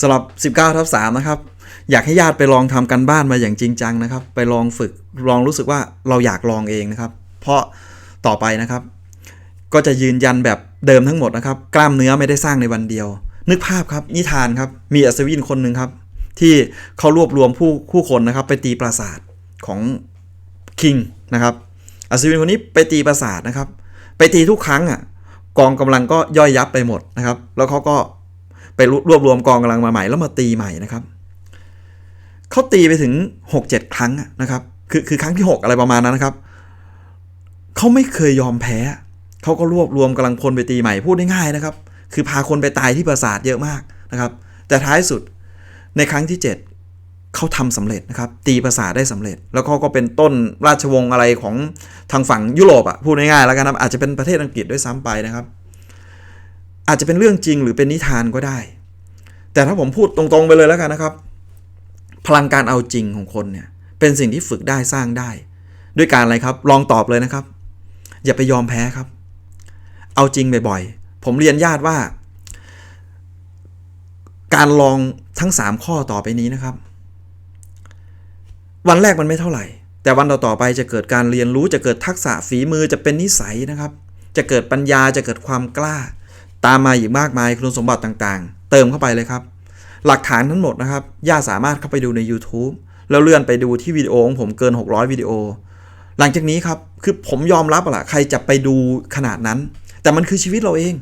สำหรับ 19ทับ3นะครับ อยากให้ญาติไปลองทำกันบ้านมาอย่างจริงจังนะครับ ไปลองฝึกลองรู้สึกว่าเราอยากลองเองนะครับ เพราะต่อไปนะครับ ก็จะยืนยันแบบเดิมทั้งหมดนะครับ กล้ามเนื้อไม่ได้สร้างในวันเดียว นึกภาพครับนิทานครับมีอัศวินคนหนึ่งครับ ที่เขารวบรวมผู้ผู้คนนะครับ ไปตีปราสาทของคิงนะครับอัศวินคนนี้ไปตีปราสาทนะครับ ไปตีทุกครั้งอะกองกำลังก็ย่อยยับไปหมดนะครับ แล้วเขาก็ รวบรวมกองกำลังมาใหม่แล้วมาตีใหม่นะครับเขาตีไปถึง 6-7 ครั้งนะครับคือคือครั้งที่ 6 อะไรประมาณนั้นนะครับเขาไม่เคยยอมแพ้เขาก็รวบรวมกำลังพลไปตีใหม่พูดง่ายๆนะครับ คือพาคนไปตายที่ปราสาทเยอะมากนะครับ แต่ท้ายสุดในครั้งที่ 7 เขาทำสำเร็จนะครับ ตีปราสาทได้สำเร็จ แล้วเขาก็เป็นต้นราชวงศ์อะไรของทางฝั่งยุโรปอะพูดง่ายๆแล้วกันนะอาจจะเป็นประเทศอังกฤษด้วยซ้ำไปนะครับ อาจจะเป็นเรื่องจริงหรือเป็นนิทานก็ได้ แต่ถ้าผมพูดตรงๆไปเลยแล้วกันนะครับ พลังการเอาจริงของคนเนี่ยเป็นสิ่งที่ฝึกได้สร้างได้ ด้วยการอะไรครับ ลองตอบเลยนะครับ อย่าไปยอมแพ้ครับ เอาจริงบ่อยๆ ผมเรียนญาติว่า การลองทั้ง 3 ข้อต่อไปนี้นะครับ วันแรกมันไม่เท่าไหร่ แต่วันต่อๆไปจะเกิดการเรียนรู้จะเกิดทักษะฝีมือจะเป็นนิสัยนะครับ จะเกิดปัญญาจะเกิดความกล้า ตามมาอีกมากมายคุณสมบัติต่างๆ เติมเข้าไปเลยครับ หลักฐานทั้งหมดนะครับ ย่าสามารถเข้าไปดูใน YouTube แล้วเลื่อนไปดูที่วิดีโอของผมเกิน 600 วิดีโอ หลังจากนี้ครับ คือผมยอมรับล่ะใครจะไปดูขนาดนั้น แต่มันคือชีวิตเราเอง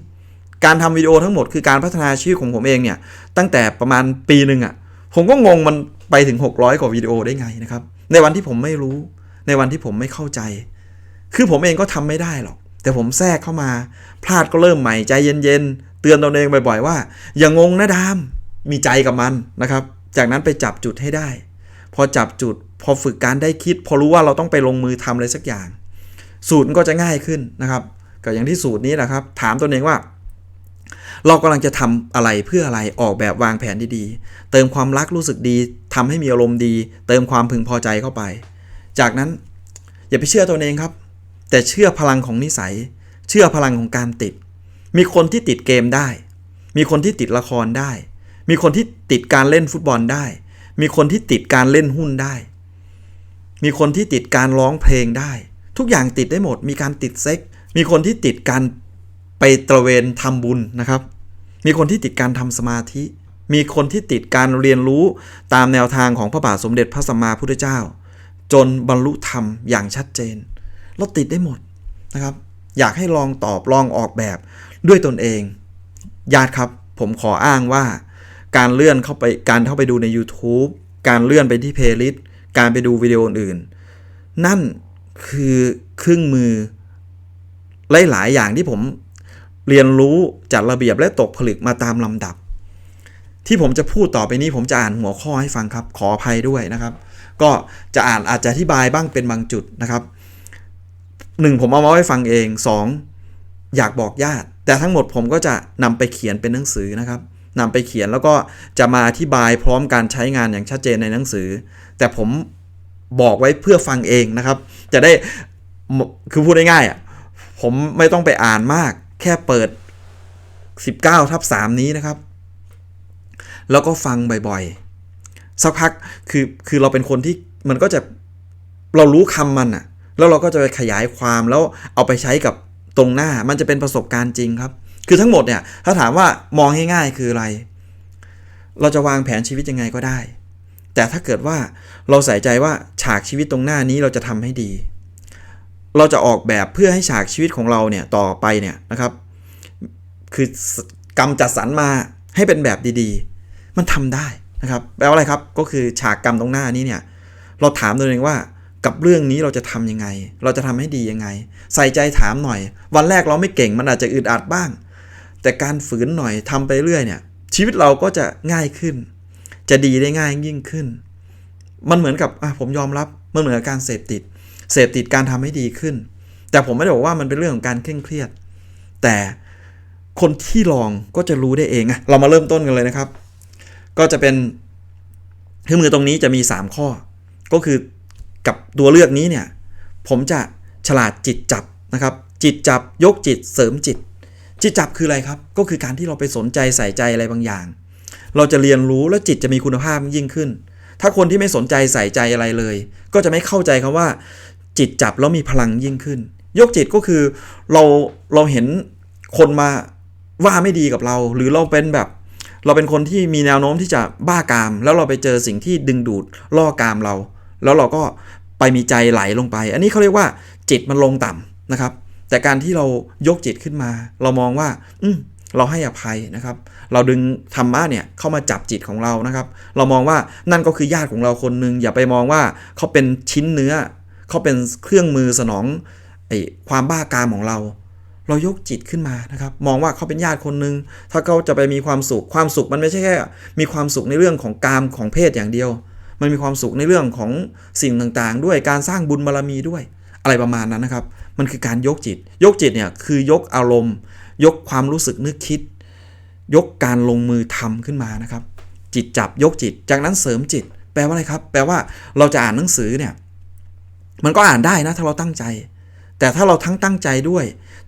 การทำวิดีโอทั้งหมดคือการพัฒนาชีวิตของผมเองเนี่ย ตั้งแต่ประมาณปีหนึ่งอะผมก็งงมันไปถึง 600 กว่าวิดีโอได้ไงนะครับ ในวันที่ผมไม่รู้ ในวันที่ผมไม่เข้าใจ คือผมเองก็ทำไม่ได้หรอก แต่ผมแทรกเข้ามา พลาดก็เริ่มใหม่ใจเย็นๆ เตือนตนเองบ่อยๆว่า อย่างงงนะดาม มีใจกับมันนะครับ จากนั้นไปจับจุดให้ได้ พอจับจุด พอฝึกการได้คิด พอรู้ว่าเราต้องไปลงมือทำอะไรสักอย่าง สูตรก็จะง่ายขึ้นนะครับก็อย่างที่สูตรนี้แหละครับ ถามตนเองว่า เรากำลังจะทำอะไรเพื่ออะไรออกแบบวางแผนดีๆ เติมความรักรู้สึกดีทำให้มีอารมณ์ดี เติมความพึงพอใจเข้าไป จากนั้นอย่าไปเชื่อตัวเองครับ แต่เชื่อพลังของนิสัย เชื่อพลังของการติด มีคนที่ติดเกมได้ มีคนที่ติดละครได้ มีคนที่ติดการเล่นฟุตบอลได้ มีคนที่ติดการเล่นหุ้นได้ มีคนที่ติดการร้องเพลงได้ ทุกอย่างติดได้หมด มีการติดเซ็ก มีคนที่ติดการไปตระเวนทำบุญนะครับ มีคนที่ติดการทำสมาธิ มีคนที่ติดการเรียนรู้ตามแนวทางของพระบาทสมเด็จพระสัมมาพุทธเจ้า จนบรรลุธรรมอย่างชัดเจน เราติดได้หมดนะครับ อยากให้ลองตอบลองออกแบบด้วยตนเอง ญาติครับ ผมขออ้างว่า การเลื่อนเข้าไปการเข้าไปดูใน YouTube การเลื่อนไปที่เพลย์ลิสต์การไปดูวิดีโออื่น นั่นคือเครื่องมือหลายๆอย่างที่ผมเรียนรู้จัดระเบียบและตกผลึกมาตามลำดับ ที่ผมจะพูดต่อไปนี้ผมจะอ่านหัวข้อให้ฟังครับ ขออภัยด้วยนะครับ ก็จะอ่านอาจจะอธิบายบ้างเป็นบางจุดนะครับ หนึ่งผมเอามาไว้ฟังเองสองอยากบอกญาติ แต่ทั้งหมดผมก็จะนำไปเขียนเป็นหนังสือนะครับนำไปเขียนแล้วก็จะมาอธิบายพร้อมการใช้งานอย่างชัดเจนในหนังสือ แต่ผมบอกไว้เพื่อฟังเองนะครับ จะได้คือพูดง่ายๆอะผมไม่ต้องไปอ่านมาก แค่เปิด 19ทับ3นี้นะครับ แล้วก็ฟังบ่อยๆ สักพักคือคือเราเป็นคนที่มันก็จะเรารู้คำมันอะ แล้วเราก็จะไปขยายความแล้วเอาไปใช้กับตรงหน้ามันจะเป็นประสบการณ์จริงครับ คือทั้งหมดเนี่ยถ้าถามว่ามองง่ายๆคืออะไร เราจะวางแผนชีวิตยังไงก็ได้ แต่ถ้าเกิดว่าเราใส่ใจว่าฉากชีวิตตรงหน้านี้เราจะทำให้ดี เราจะออกแบบเพื่อให้ฉากชีวิตของเราเนี่ยต่อไปเนี่ยนะครับ คือกรรมจัดสรรมาให้เป็นแบบดีๆ มันทำได้นะครับแปลว่าอะไรครับก็คือฉากกรรมตรงหน้านี้เนี่ยเราถามตัวเองว่า กับเรื่องนี้เราจะทำยังไง เราจะทำให้ดียังไง ใส่ใจถามหน่อย วันแรกเราไม่เก่งมันอาจจะอึดอัดบ้าง แต่การฝืนหน่อยทำไปเรื่อยเนี่ย ชีวิตเราก็จะง่ายขึ้น จะดีได้ง่ายยิ่งขึ้น มันเหมือนกับผมยอมรับมันเหมือนกับการเสพติด เสพติดการทำให้ดีขึ้น แต่ผมไม่ได้บอกว่ามันเป็นเรื่องของการเคร่งเครียด แต่คนที่ลองก็จะรู้ได้เองอะเรามาเริ่มต้นกันเลยนะครับ ก็จะเป็นเครื่องมือตรงนี้จะมี 3 ข้อ ก็คือ กับตัวเลือกนี้เนี่ยผมจะฉลาดจิตจับนะครับ จิตจับยกจิตเสริมจิต จิตจับคืออะไรครับ ก็คือการที่เราไปสนใจใส่ใจอะไรบางอย่าง เราจะเรียนรู้และจิตจะมีคุณภาพยิ่งขึ้น ถ้าคนที่ไม่สนใจใส่ใจอะไรเลย ก็จะไม่เข้าใจคำว่า จิตจับแล้วมีพลังยิ่งขึ้น ยกจิตก็คือเราเราเห็นคนมาว่าไม่ดีกับเรา หรือเราเป็นแบบเราเป็นคนที่มีแนวโน้มที่จะบ้ากาม แล้วเราไปเจอสิ่งที่ดึงดูดล่อกามเรา แล้วเราก็ไปมีใจไหลลงไป อันนี้เขาเรียกว่าจิตมันลงต่ำนะครับ แต่การที่เรายกจิตขึ้นมา เรามองว่า อืมเราให้อภัยนะครับ เราดึงธรรมะเนี่ยเข้ามาจับจิตของเรานะครับ เรามองว่านั่นก็คือญาติของเราคนหนึ่งอย่าไปมองว่าเขาเป็นชิ้นเนื้อ เขาเป็นเครื่องมือสนองไอ้ความบ้ากามของเรา เรายกจิตขึ้นมานะครับ มองว่าเขาเป็นญาติคนหนึ่งถ้าเขาจะไปมีความสุขความสุขมันไม่ใช่แค่ มีความสุขในเรื่องของกามของเพศอย่างเดียว มันมีความสุขในเรื่องของสิ่งต่างๆ ด้วยการสร้างบุญบารรมีด้วย อะไรประมาณนั้นนะครับ มันคือการยกจิต ยกจิตเนี่ยคือยกอารมณ์ ยกความรู้สึกนึกคิด ยกการลงมือทำขึ้นมานะครับ จิตจับยกจิต จากนั้นเสริมจิต แปลว่าอะไรครับ แปลว่าเราจะอ่านหนังสือเนี่ยมันก็อ่านได้นะถ้าเราตั้งใจ แต่ถ้าเราทั้งตั้งใจด้วย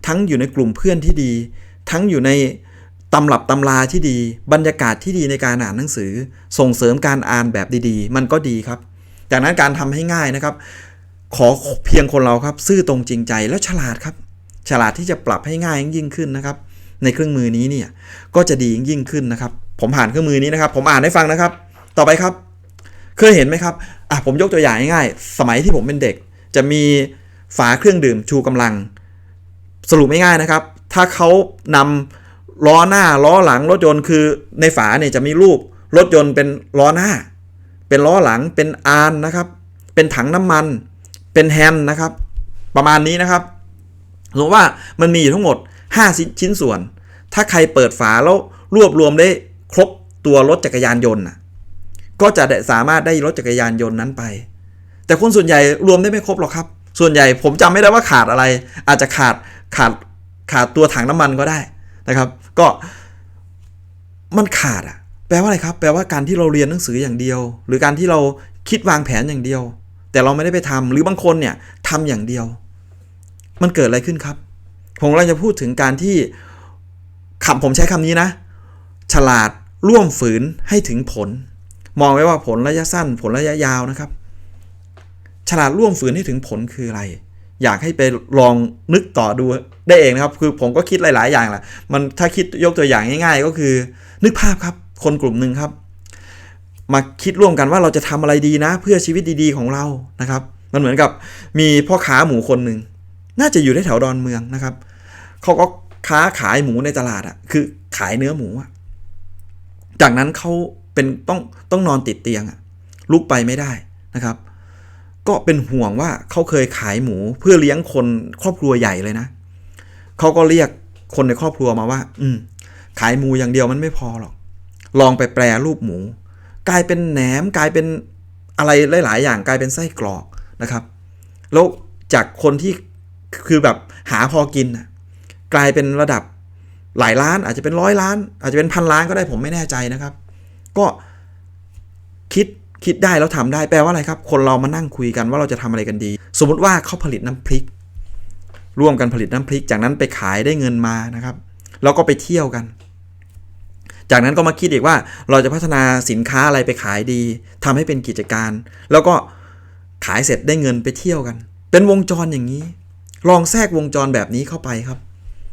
ทั้งอยู่ในกลุ่มเพื่อนที่ดี ทั้งอยู่ใน ตำรับตำราที่ดี บรรยากาศที่ดีในการอ่านหนังสือ ส่งเสริมการอ่านแบบดีๆ มันก็ดีครับ จากนั้นการทำให้ง่ายนะครับ ขอเพียงคนเราครับ ซื่อตรงจริงใจแล้วฉลาดครับ ฉลาดที่จะปรับให้ง่ายยิ่งขึ้นนะครับ ในเครื่องมือนี้เนี่ยก็จะดียิ่งขึ้นนะครับ ผมผ่านเครื่องมือนี้นะครับ ผมอ่านให้ฟังนะครับ ต่อไปครับ เคยเห็นไหมครับอะผมยกตัวอย่างง่ายๆสมัยที่ผมเป็นเด็ก จะมีฝาเครื่องดื่มชูกำลัง สรุปไม่ง่ายนะครับ ถ้าเขานำ ล้อหน้าล้อหลังรถยนต์คือในฝาเนี่ยจะมีรูปรถยนต์เป็นล้อหน้า เป็นล้อหลังเป็นอานนะครับ เป็นถังน้ำมัน เป็นแฮนด์นะครับ ประมาณนี้นะครับสมมติว่ามันมีอยู่ทั้งหมด 5 ชิ้นส่วน ถ้าใครเปิดฝาแล้วรวบรวมได้ครบตัวรถจักรยานยนต์ก็จะสามารถได้รถจักรยานยนต์นั้นไป แต่คนส่วนใหญ่รวมได้ไม่ครบหรอกครับ ส่วนใหญ่ผมจำไม่ได้ว่าขาดอะไร อาจจะขาดขาดขาดตัวถังน้ำมันก็ได้ นะครับ ก็มันขาดอะแปลว่าอะไรครับ แปลว่าการที่เราเรียนหนังสืออย่างเดียว หรือการที่เราคิดวางแผนอย่างเดียว แต่เราไม่ได้ไปทำหรือบางคนเนี่ยทำอย่างเดียว มันเกิดอะไรขึ้นครับ ผมกำลังจะพูดถึงการที่คำผมใช้คำนี้นะ ฉลาดร่วมฝืนให้ถึงผล มองไว้ว่าผลระยะสั้น ผลระยะยาวนะครับ ฉลาดร่วมฝืนให้ถึงผลคืออะไร อยากให้ไปลองนึกต่อดูได้เองนะครับ คือผมก็คิดหลาย ๆ อย่างแหละมันถ้าคิดยกตัวอย่างง่าย ๆ ก็คือ นึกภาพครับ คนกลุ่มหนึ่งครับ มาคิดร่วมกันว่าเราจะทำอะไรดีนะ เพื่อชีวิตดี ๆ ของเรานะครับ มันเหมือนกับมีพ่อค้าหมูคนหนึ่งน่าจะอยู่ในแถวดอนเมืองนะครับเขาก็ค้าขายหมูในตลาดอะคือขายเนื้อหมูอะจากนั้นเขาเป็นต้องต้องนอนติดเตียงอะลุกไปไม่ได้นะครับ ก็เป็นห่วงว่าเขาเคยขายหมูเพื่อเลี้ยงคนครอบครัวใหญ่เลยนะเขาก็เรียกคนในครอบครัวมาว่า อืม ขายหมูอย่างเดียวมันไม่พอหรอก ลองไปแปรรูปหมู กลายเป็นแหนมกลายเป็นอะไรหลาย ๆ อย่างกลายเป็นไส้กรอกนะครับ แล้วจากคนที่คือแบบหาพอกินกลายเป็นระดับหลายล้าน อาจจะเป็นร้อยล้าน อาจจะเป็นพันล้านก็ได้ผมไม่แน่ใจนะครับ ก็คิด คิดได้แล้วทำได้แปลว่าอะไรครับ คนเรามานั่งคุยกันว่าเราจะทำอะไรกันดี สมมุติว่าเขาผลิตน้ำพริก ร่วมกันผลิตน้ำพริก จากนั้นไปขายได้เงินมานะครับ แล้วก็ไปเที่ยวกัน จากนั้นก็มาคิดอีกว่าเราจะพัฒนาสินค้าอะไรไปขายดีทำให้เป็นกิจการ แล้วก็ขายเสร็จได้เงินไปเที่ยวกัน เป็นวงจรอย่างนี้ ลองแทรกวงจรแบบนี้เข้าไปครับ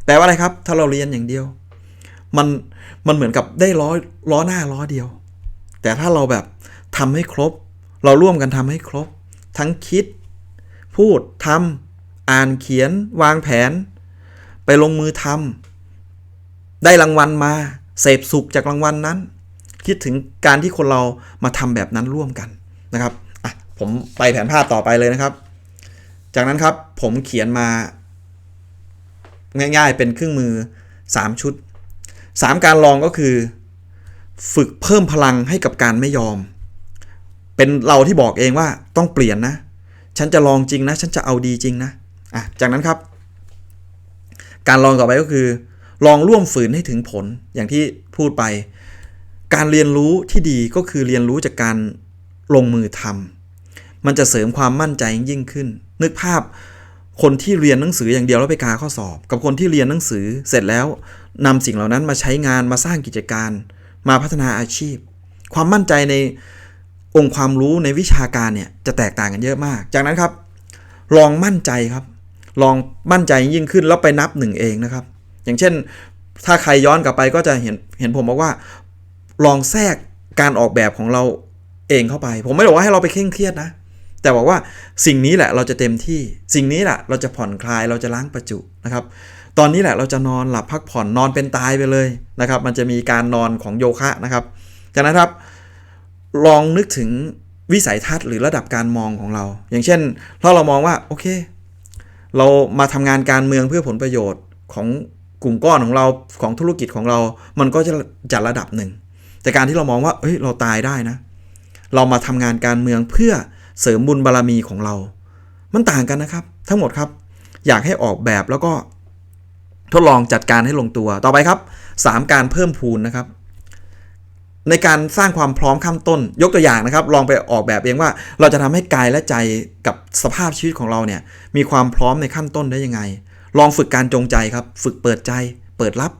แปลว่าอะไรครับ ถ้าเราเรียนอย่างเดียว มันมันเหมือนกับได้ล้อล้อหน้าล้อเดียว แต่ถ้าเราแบบ ทำให้ครบ เราร่วมกันทำให้ครบ ทั้งคิด พูดทำอ่านเขียน วางแผน ไปลงมือทำได้รางวัลมา เสพสุขจากรางวัลนั้น คิดถึงการที่คนเรามาทำแบบนั้นร่วมกันนะครับอะผมไปแผนภาพต่อไปเลยนะครับ จากนั้นครับผมเขียนมา ง่ายๆเป็นเครื่องมือ 3 ชุด 3 การลองก็คือ ฝึกเพิ่มพลังให้กับการไม่ยอม เป็นเราที่บอกเองว่าต้องเปลี่ยนนะ ฉันจะลองจริงนะ ฉันจะเอาดีจริงนะอะจากนั้นครับ การลองต่อไปก็คือ ลองร่วมฝืนให้ถึงผลอย่างที่พูดไป การเรียนรู้ที่ดีก็คือเรียนรู้จากการลงมือทำมันจะเสริมความมั่นใจยิ่งขึ้น นึกภาพคนที่เรียนหนังสืออย่างเดียวแล้วไปกาข้อสอบ กับคนที่เรียนหนังสือเสร็จแล้วนำสิ่งเหล่านั้นมาใช้งานมาสร้างกิจการ มาพัฒนาอาชีพ ความมั่นใจใน องค์ความรู้ในวิชาการเนี่ยจะแตกต่างกันเยอะมาก จากนั้นครับ ลองมั่นใจครับ ลองมั่นใจยิ่งขึ้นแล้วไปนับหนึ่งเองนะครับ อย่างเช่น ถ้าใครย้อนกลับไปก็จะเห็นเห็นผมบอกว่า ลองแทรกการออกแบบของเราเองเข้าไป ผมไม่ได้บอกว่าให้เราไปเคร่งเครียดนะ แต่บอกว่าสิ่งนี้แหละเราจะเต็มที่ สิ่งนี้แหละเราจะผ่อนคลายเราจะล้างประจุนะครับ ตอนนี้แหละเราจะนอนหลับพักผ่อนนอนเป็นตายไปเลยนะครับ มันจะมีการนอนของโยคะนะครับจากนั้นครับ ลองนึกถึงวิสัยทัศน์หรือระดับการมองของเรา อย่างเช่นถ้าเรามองว่าโอเค เรามาทำงานการเมืองเพื่อผลประโยชน์ของกลุ่มก้อนของเราของธุรกิจของเรา มันก็จะจัดระดับหนึ่ง แต่การที่เรามองว่าเฮ้ยเราตายได้นะ เรามาทำงานการเมืองเพื่อเสริมบุญบารรมีของเรา มันต่างกันนะครับ ทั้งหมดครับ อยากให้ออกแบบแล้วก็ทดลองจัดการให้ลงตัว ต่อไปครับ 3 การเพิ่มพูนนะครับ ในการสร้างความพร้อมข้ามต้น ยกตัวอย่างนะครับ ลองไปออกแบบเองว่าเราจะทำให้กายและใจกับสภาพชีวิตของเราเนี่ยมีความพร้อมในขั้นต้นได้ยังไง ลองฝึกการจงใจครับ ฝึกเปิดใจ เปิดรับ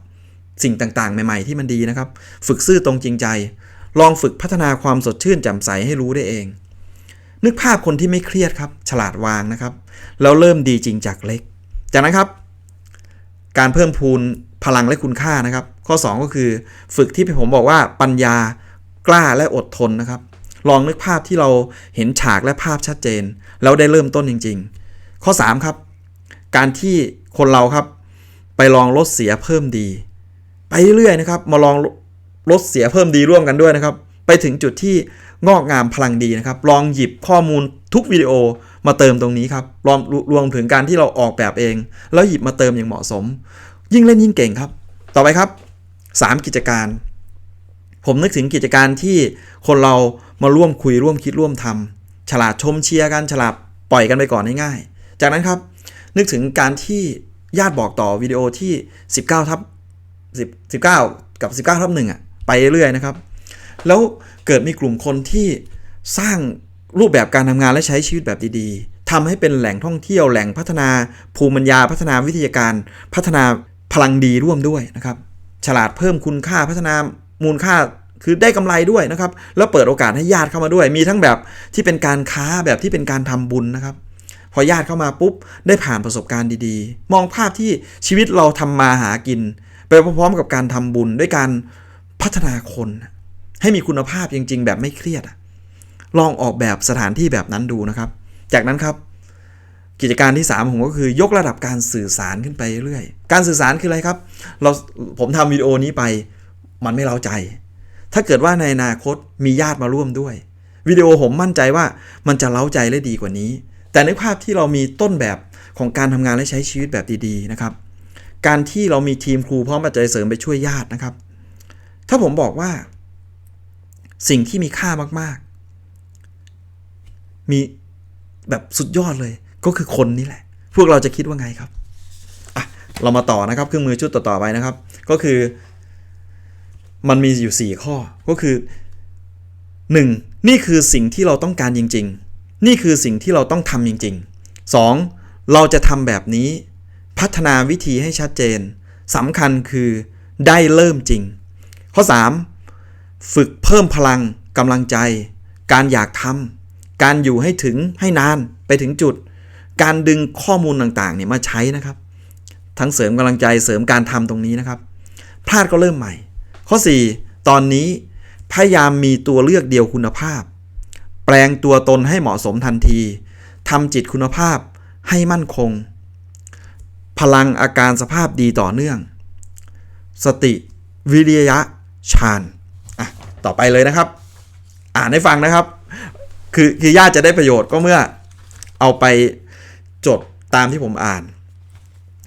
สิ่งต่างๆ ใหม่ ๆ ที่มันดีนะครับ ฝึกซื่อตรงจริงใจ ลองฝึกพัฒนาความสดชื่นแจ่มใสให้รู้ได้เอง นึกภาพคนที่ไม่เครียดครับ ฉลาดวางนะครับแล้วเริ่มดีจริงจากเล็ก จากนั้นครับ การเพิ่มพูนพลังและคุณค่านะครับ ข้อ 2 ก็คือฝึกที่ผมบอกว่าปัญญากล้าและอดทนนะครับ ลองนึกภาพที่เราเห็นฉากและภาพชัดเจน แล้วได้เริ่มต้นจริง ๆ ข้อ 3 ครับ การที่คนเราครับ ไปลองลดเสียเพิ่มดี ไปเรื่อยๆนะครับ มาลองลดเสียเพิ่มดีร่วมกันด้วยนะครับ ไปถึงจุดที่งอกงามพลังดีนะครับ ลองหยิบข้อมูลทุกวิดีโอมาเติมตรงนี้ครับรวมรวมถึงการที่เราออกแบบเอง แล้วหยิบมาเติมอย่างเหมาะสม ยิ่งเล่นยิ่งเก่งครับ ต่อไปครับ 3 กิจการ ผมนึกถึงกิจการที่คนเรามาร่วมคุยร่วมคิดร่วมทำฉลาดชมเชียร์กันฉลาดปล่อยกันไปก่อนง่ายๆจากนั้นครับ นึกถึงการที่ญาติบอกต่อวิดีโอที่ 19ทับ10 19 กับ 19ทับ1อะไปเรื่อยๆนะครับ แล้วเกิดมีกลุ่มคนที่สร้างรูปแบบการทำงานและใช้ชีวิตแบบดีๆทำให้เป็นแหล่งท่องเที่ยวแหล่งพัฒนาภูมิปัญญาพัฒนาวิทยาการ พัฒนาพลังดีร่วมด้วยนะครับ ฉลาดเพิ่มคุณค่าพัฒนามูลค่าคือได้กำไรด้วยนะครับ แล้วเปิดโอกาสให้ญาติเข้ามาด้วย มีทั้งแบบที่เป็นการค้าแบบที่เป็นการทำบุญนะครับ พอญาติเข้ามาปุ๊บได้ผ่านประสบการณ์ดีๆ มองภาพที่ชีวิตเราทำมาหากิน ไปพร้อมๆกับการทำบุญด้วยการพัฒนาคน ให้มีคุณภาพจริง ๆ แบบไม่เครียดลองออกแบบสถานที่แบบนั้นดูนะครับ จากนั้นครับ กิจการที่ 3 ผมก็คือยกระดับการสื่อสารขึ้นไปเรื่อยการสื่อสารคืออะไรครับ เราผมทำวิดีโอนี้ไป มันไม่เล้าใจ ถ้าเกิดว่าในอนาคตมีญาติมาร่วมด้วยวิดีโอผมมั่นใจว่ามันจะเล้าใจและดีกว่านี้ แต่ในภาพที่เรามีต้นแบบของการทำงานและใช้ชีวิตแบบดีๆนะครับ การที่เรามีทีมครูพร้อมปัจจัยเสริมไปช่วยญาตินะครับ ถ้าผมบอกว่า สิ่งที่มีค่ามากๆ มีแบบสุดยอดเลย ก็คือคนนี่แหละ พวกเราจะคิดว่าไงครับอะเรามาต่อนะครับเครื่องมือชุดต่อๆไปนะครับ ก็คือ มันมีอยู่ 4 ข้อก็คือ 1. นี่คือสิ่งที่เราต้องการจริง ๆ นี่คือสิ่งที่เราต้องทำจริง ๆ 2. เราจะทำแบบนี้ พัฒนาวิธีให้ชัดเจนสำคัญคือได้เริ่มจริง ข้อ 3. ฝึกเพิ่มพลังกำลังใจ การอยากทำการอยู่ให้ถึงให้นานไปถึงจุด การดึงข้อมูลต่างๆเนี่ยมาใช้นะครับ ทั้งเสริมกำลังใจเสริมการทำตรงนี้นะครับ พลาดก็เริ่มใหม่ ข้อ 4 ตอนนี้พยายามมีตัวเลือกเดียวคุณภาพ แปลงตัวตนให้เหมาะสมทันทีทำจิตคุณภาพให้มั่นคง พลังอาการสภาพดีต่อเนื่อง สติวิริยะฌานอะต่อไปเลยนะครับ อ่านให้ฟังนะครับ คือคือญาติจะได้ประโยชน์ก็เมื่อเอาไป จดตามที่ผมอ่าน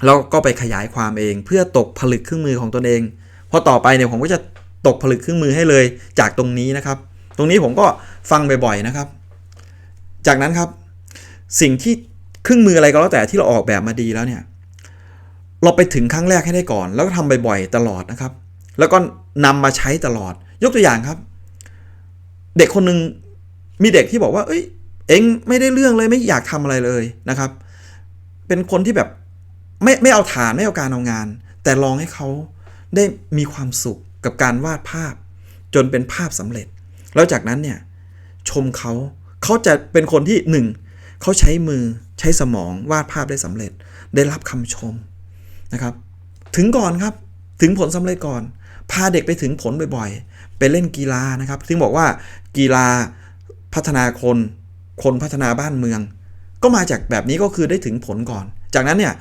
แล้วก็ไปขยายความเอง เพื่อตกผลึกเครื่องมือของตนเองพราะต่อไปเนี่ยผมก็จะตกผลึกเครื่องมือให้เลยจากตรงนี้นะครับ ตรงนี้ผมก็ฟังบ่อยๆนะครับ จากนั้นครับ สิ่งที่เครื่องมืออะไรก็แล้วแต่ที่เราออกแบบมาดีแล้วเนี่ยเราไปถึงครั้งแรกให้ได้ก่อน แล้วก็ทำบ่อยๆตลอดนะครับ แล้วก็นำมาใช้ตลอด ยกตัวอย่างครับ เด็กคนหนึ่งมีเด็กที่บอกว่า เอ้ย เอ็งไม่ได้เรื่องเลยไม่อยากทำอะไรเลยนะครับ เป็นคนที่แบบไม่ไม่เอาฐานไม่เอาการเอางาน แต่ลองให้เขาได้มีความสุขกับการวาดภาพ จนเป็นภาพสำเร็จ แล้วจากนั้นเนี่ยชมเขาเขาจะเป็นคนที่หนึ่งเขาใช้มือใช้สมองวาดภาพได้สำเร็จ ได้รับคำชมนะครับ ถึงก่อนครับถึงผลสำเร็จก่อน พาเด็กไปถึงผลบ่อยๆ ไปเล่นกีฬานะครับถึงบอกว่ากีฬาพัฒนาคน คนพัฒนาบ้านเมือง ก็มาจากแบบนี้ก็คือได้ถึงผลก่อน จากนั้นเนี่ย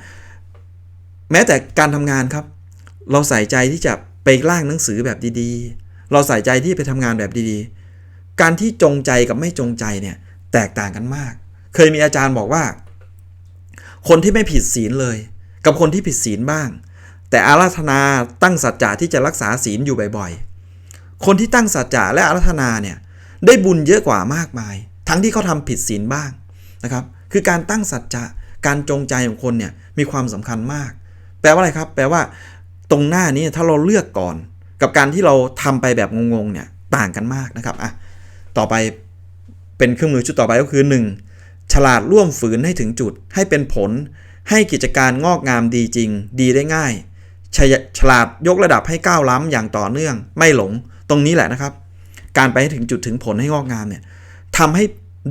แม้แต่การทำงานครับ เราใส่ใจที่จะไปร่างหนังสือแบบดีๆ เราใส่ใจที่ไปทำงานแบบดีๆ การที่จงใจกับไม่จงใจเนี่ยแตกต่างกันมาก เคยมีอาจารย์บอกว่า คนที่ไม่ผิดศีลเลย กับคนที่ผิดศีลบ้าง แต่อาราธนาตั้งสัจจะที่จะรักษาศีลอยู่บ่อยๆ คนที่ตั้งสัจจะและอาราธนาเนี่ยได้บุญเยอะกว่ามากมาย ทั้งที่เขาทำผิดศีลบ้างนะครับ คือการตั้งสัจจะการจงใจของคนเนี่ยมีความสำคัญมาก แปลว่าอะไรครับ แปลว่า ตรงหน้านี้ถ้าเราเลือกก่อน กับการที่เราทำไปแบบงงๆเนี่ยต่างกันมากนะครับอะต่อไปเป็นเครื่องมือชุดต่อไปก็คือ 1. ฉลาดร่วมฝืนให้ถึงจุด ให้เป็นผล ให้กิจการงอกงามดีจริง ดีได้ง่ายฉฉลาดยกระดับให้ก้าวล้ำอย่างต่อเนื่อง ไม่หลงตรงนี้แหละนะครับ การไปให้ถึงจุดถึงผลให้งอกงามเนี่ยทำให้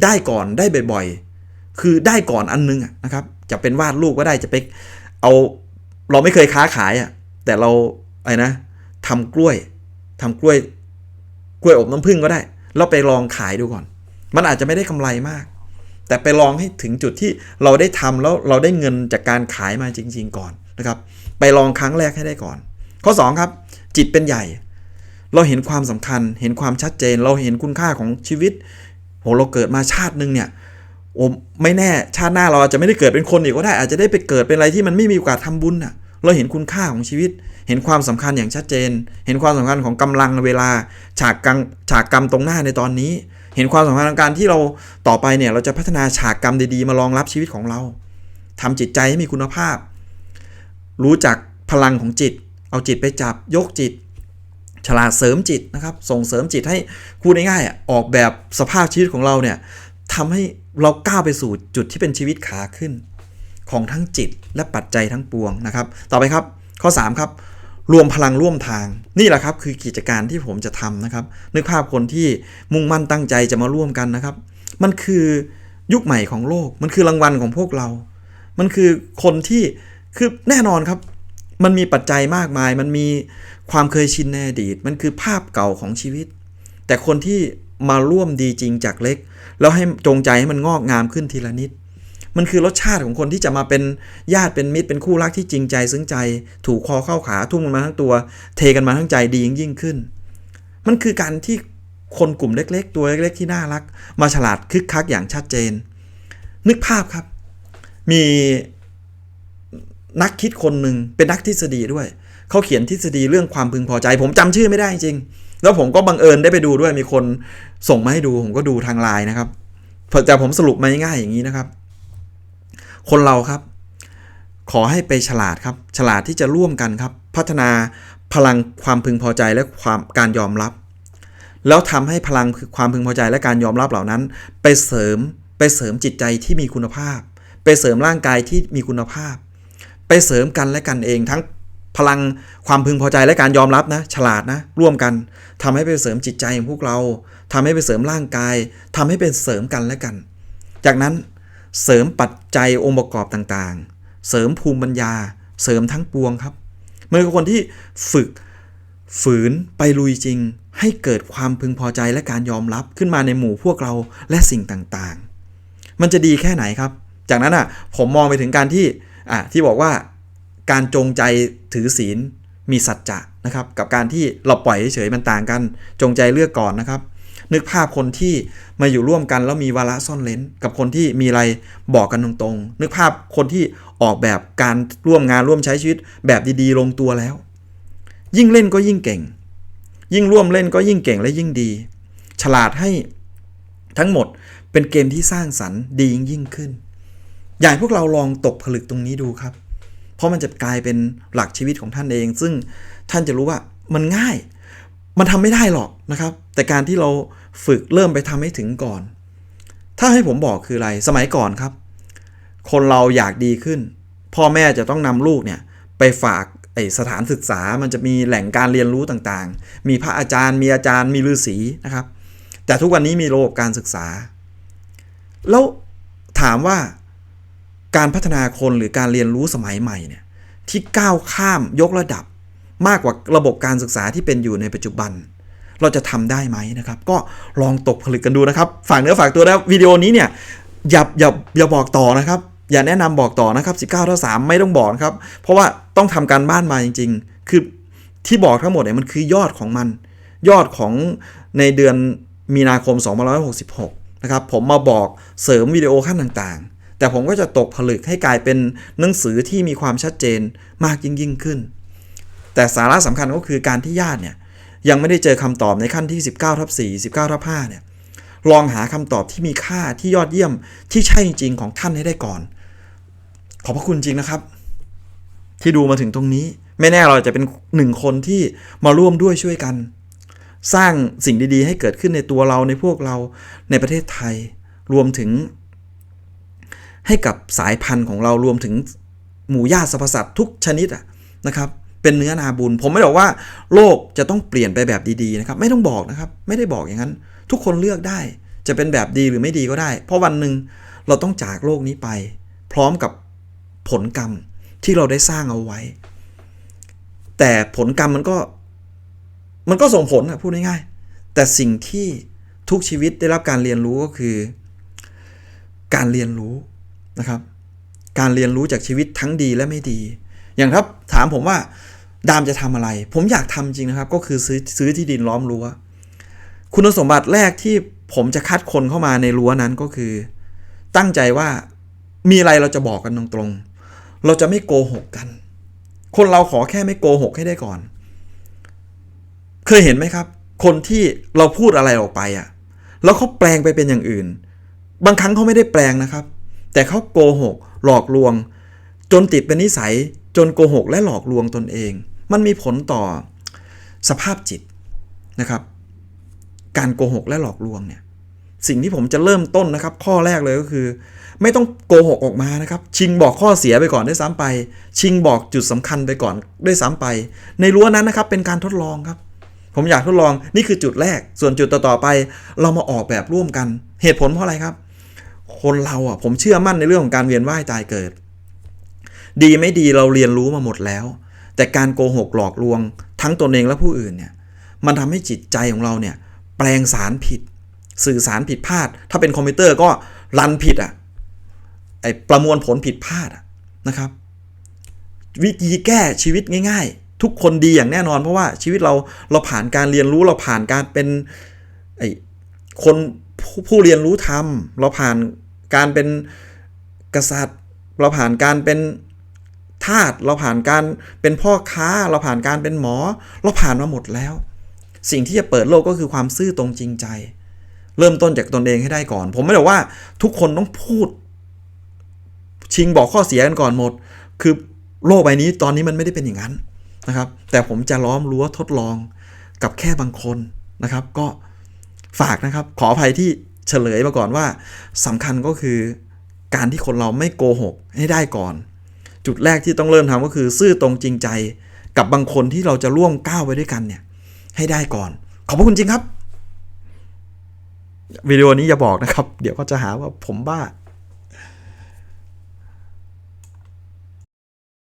ได้ก่อนได้บ่อย คือได้ก่อนอันนึงนะครับ จะเป็นวาดรูปก็ได้จะไปเอาเราไม่เคยค้าขายอะแต่เราอะไรนะทำกล้วยทำกล้วยกล้วยอบน้ำผึ้งก็ได้ เราไปลองขายดูก่อน มันอาจจะไม่ได้กำไรมาก แต่ไปลองให้ถึงจุดที่เราได้ทำแล้วเราได้เงินจากการขายมาจริง ๆ ก่อนนะครับ ไปลองครั้งแรกให้ได้ก่อน ข้อ 2 ครับ จิตเป็นใหญ่ เราเห็นความสำคัญ เห็นความชัดเจน เราเห็นคุณค่าของชีวิตโหเราเกิดมาชาติหนึ่งเนี่ย โอ้ไม่แน่ชาติหน้าเราอาจจะไม่ได้เกิดเป็นคนอีกก็ได้ อาจจะได้ไปเกิดเป็นอะไรที่มันไม่มีโอกาสทำบุญอะ เราเห็นคุณค่าของชีวิต เห็นความสำคัญอย่างชัดเจน เห็นความสำคัญของกำลังเวลาฉากกรรมฉากกรรมตรงหน้าในตอนนี้ เห็นความสำคัญของการที่เราต่อไปเนี่ยเราจะพัฒนาฉากกรรมดีๆ มารองรับชีวิตของเราทำจิตใจให้มีคุณภาพ รู้จักพลังของจิต เอาจิตไปจับยกจิต ฉลาดเสริมจิตนะครับ ส่งเสริมจิตให้พูดง่ายๆออกแบบสภาพชีวิตของเราเนี่ย ทำให้เราก้าวไปสู่จุดที่เป็นชีวิตขาขึ้น ของทั้งจิตและปัจจัยทั้งปวงนะครับ ต่อไปครับข้อ 3 ครับ รวมพลังร่วมทางนี่แหละครับคือกิจการที่ผมจะทำนะครับ นึกภาพคนที่มุ่งมั่นตั้งใจจะมาร่วมกันนะครับ มันคือยุคใหม่ของโลก มันคือรางวัลของพวกเรา มันคือคนที่คือแน่นอนครับ มันมีปัจจัยมากมาย มันมีความเคยชินในอดีต มันคือภาพเก่าของชีวิต แต่คนที่ มาร่วมดีจริงจากเล็ก แล้วให้จงใจให้มันงอกงามขึ้นทีละนิด มันคือรสชาติของคนที่จะมาเป็นญาติเป็นมิตรเป็นคู่รักที่จริงใจซึ้งใจ ถูกคอเข้าขาทุ่มกันมาทั้งตัว เทกันมาทั้งใจดียิ่งยิ่งขึ้น มันคือการที่คนกลุ่มเล็ก ๆ ตัวเล็ก ๆ ที่น่ารัก มาฉลาดคึกคักอย่างชัดเจน นึกภาพครับ มีนักคิดคนหนึ่งเป็นนักทฤษฎีด้วย เขาเขียนทฤษฎีเรื่องความพึงพอใจ ผมจำชื่อไม่ได้จริง แล้วผมก็บังเอิญได้ไปดูด้วยมีคนส่งมาให้ดู ผมก็ดูทางไลน์นะครับแต่ผมสรุปมาง่ายๆอย่างนี้นะครับ คนเราครับ ขอให้ไปฉลาดครับ ฉลาดที่จะร่วมกันครับ พัฒนาพลังความพึงพอใจและความการยอมรับ แล้วทำให้พลังความพึงพอใจและการยอมรับเหล่านั้น ไปเสริมไปเสริมจิตใจที่มีคุณภาพ ไปเสริมร่างกายที่มีคุณภาพ ไปเสริมกันและกันเองทั้ง พลังความพึงพอใจและการยอมรับนะ ฉลาดนะ ร่วมกันทำให้ไปเสริมจิตใจของพวกเราทำให้ไปเสริมร่างกายทำให้เป็นเสริมกันและกัน จากนั้นเสริมปัจจัยองค์ประกอบต่างๆ เสริมภูมิปัญญา เสริมทั้งปวงครับมันคือคนที่ฝึกฝืนไปลุยจริง ให้เกิดความพึงพอใจและการยอมรับขึ้นมาในหมู่พวกเราและสิ่งต่างๆ มันจะดีแค่ไหนครับ จากนั้นอะผมมองไปถึงการที่อะที่บอกว่า การจงใจถือศีลมีสัจจะนะครับ กับการที่เราปล่อยเฉยๆมันต่างกัน จงใจเลือกก่อนนะครับ นึกภาพคนที่มาอยู่ร่วมกันแล้วมีวาระซ่อนเลนกับคนที่มีอะไรบอกกันตรงๆ นึกภาพคนที่ออกแบบการร่วมงานร่วมใช้ชีวิตแบบดีๆ ลงตัวแล้ว ยิ่งเล่นก็ยิ่งเก่ง ยิ่งร่วมเล่นก็ยิ่งเก่งและยิ่งดี ฉลาดให้ทั้งหมดเป็นเกมที่สร้างสรรค์ดียิ่งยิ่งขึ้น อยากพวกเราลองตกผลึกตรงนี้ดูครับ เพราะมันจะกลายเป็นหลักชีวิตของท่านเอง ซึ่งท่านจะรู้ว่ามันง่าย มันทำไม่ได้หรอกนะครับ แต่การที่เราฝึกเริ่มไปทำให้ถึงก่อน ถ้าให้ผมบอกคืออะไร สมัยก่อนครับ คนเราอยากดีขึ้น พ่อแม่จะต้องนำลูกเนี่ยไปฝากไอสถานศึกษา มันจะมีแหล่งการเรียนรู้ต่างๆ มีพระอาจารย์ มีอาจารย์ มีฤาษีนะครับ แต่ทุกวันนี้มีระบบการศึกษา แล้วถามว่า การพัฒนาคนหรือการเรียนรู้สมัยใหม่เนี่ยที่ก้าวข้ามยกระดับ มากกว่าระบบการศึกษาที่เป็นอยู่ในปัจจุบัน เราจะทำได้ไหมนะครับ ก็ลองตกผลึกกันดูนะครับ ฝากเนื้อฝากตัวแล้ววิดีโอนี้เนี่ยอย่าอย่าอย่าบอกต่อนะครับ อย่าแนะนำบอกต่อนะครับ 19ท่า3ไม่ต้องบอกนะครับ เพราะว่าต้องทำการบ้านมาจริง ๆ คือที่บอกทั้งหมดเนี่ยมันคือยอดของมัน ยอดของในเดือนมีนาคม 2566 นะครับ ผมมาบอกเสริมวิดีโอขั้นต่าง แต่ผมก็จะตกผลึกให้กลายเป็นหนังสือที่มีความชัดเจนมากยิ่งยิ่งขึ้น แต่สาระสำคัญก็คือการที่ญาติเนี่ยยังไม่ได้เจอคำตอบในขั้นที่ 19ทับ4 19ทับ5เนี่ยลองหาคำตอบที่มีค่าที่ยอดเยี่ยมที่ใช่จริงของท่านให้ได้ก่อน ขอบพระคุณจริงนะครับ ที่ดูมาถึงตรงนี้ ไม่แน่เราจะเป็นหนึ่งคนที่มาร่วมด้วยช่วยกัน สร้างสิ่งดีๆ ให้เกิดขึ้นในตัวเราในพวกเราในประเทศไทย รวมถึง ให้กับสายพันธุ์ของเรารวมถึงหมู่ญาติสรรพสัตว์ทุกชนิดอะนะครับเป็นเนื้อนาบุญ ผมไม่ได้บอกว่าโลกจะต้องเปลี่ยนไปแบบดีๆนะครับ ไม่ต้องบอกนะครับ ไม่ได้บอกอย่างนั้น ทุกคนเลือกได้ จะเป็นแบบดีหรือไม่ดีก็ได้ เพราะวันหนึ่งเราต้องจากโลกนี้ไป พร้อมกับผลกรรมที่เราได้สร้างเอาไว้ แต่ผลกรรมมันก็ มันก็ส่งผลนะพูดง่ายๆแต่สิ่งที่ทุกชีวิตได้รับการเรียนรู้ก็คือ การเรียนรู้ นะครับ การเรียนรู้จากชีวิตทั้งดีและไม่ดี อย่างถ้าถามผมว่าดามจะทำอะไร ผมอยากทำจริงนะครับ ก็คือซื้อซื้อที่ดินล้อมรั้ว คุณสมบัติแรกที่ผมจะคัดคนเข้ามาในรั้วนั้นก็คือ ตั้งใจว่ามีอะไรเราจะบอกกันตรงๆ เราจะไม่โกหกกัน คนเราขอแค่ไม่โกหกให้ได้ก่อน เคยเห็นไหมครับ คนที่เราพูดอะไรออกไปอะ่ะ แล้วเขาแปลงไปเป็นอย่างอื่น บางครั้งเขาไม่ได้แปลงนะครับ แต่เขาโกหก หลอกลวง จนติดเป็นนิสัย จนโกหกและหลอกลวงตนเอง มันมีผลต่อสภาพจิตนะครับ การโกหกและหลอกลวงเนี่ยสิ่งที่ผมจะเริ่มต้นนะครับ ข้อแรกเลยก็คือ ไม่ต้องโกหกออกมานะครับ ชิงบอกข้อเสียไปก่อนด้วยซ้ำไป ชิงบอกจุดสำคัญไปก่อนด้วยซ้ำไป ในรั้วนั้นนะครับเป็นการทดลองครับ ผมอยากทดลองนี่คือจุดแรก ส่วนจุดต่อๆไป เรามาออกแบบร่วมกัน เหตุผลเพราะอะไรครับ คนเราอะผมเชื่อมั่นในเรื่องของการเวียนว่ายตายเกิด ดีไม่ดีเราเรียนรู้มาหมดแล้ว แต่การโกหกหลอกลวง ทั้งตนเองและผู้อื่นเนี่ยมันทำให้จิตใจของเราเนี่ยแปลงสารผิด สื่อสารผิดพลาด ถ้าเป็นคอมพิวเตอร์ก็รันผิดอะไอประมวลผลผิดพลาดะนะครับ วิธีแก้ชีวิตง่าย ๆ ทุกคนดีอย่างแน่นอน เพราะว่าชีวิตเราเราผ่านการเรียนรู้เราผ่านการเป็นไอคนผู้ผู้เรียนรู้ธรรมเราผ่าน การเป็นกษัตริย์ เราผ่านการเป็นทาสเราผ่านการเป็นพ่อค้า เราผ่านการเป็นหมอ เราผ่านมาหมดแล้ว สิ่งที่จะเปิดโลกก็คือความซื่อตรงจริงใจ เริ่มต้นจากตนเองให้ได้ก่อน ผมไม่ได้บอกว่าทุกคนต้องพูด ชิงบอกข้อเสียกันก่อนหมด คือโลกใบนี้ตอนนี้มันไม่ได้เป็นอย่างนั้นนะครับ แต่ผมจะล้อมรั้วทดลองกับแค่บางคนนะครับ ก็ฝากนะครับ ขออภัยที่ เฉลยมาก่อนว่าสำคัญก็คือการที่คนเราไม่โกหกให้ได้ก่อน จุดแรกที่ต้องเริ่มทำก็คือ ซื่อตรงจริงใจกับบางคนที่เราจะร่วมก้าวไปด้วยกันเนี่ย ให้ได้ก่อน ขอบพระคุณจริงครับวิดีโอนี้อย่าบอกนะครับ เดี๋ยวก็จะหาว่าผมบ้า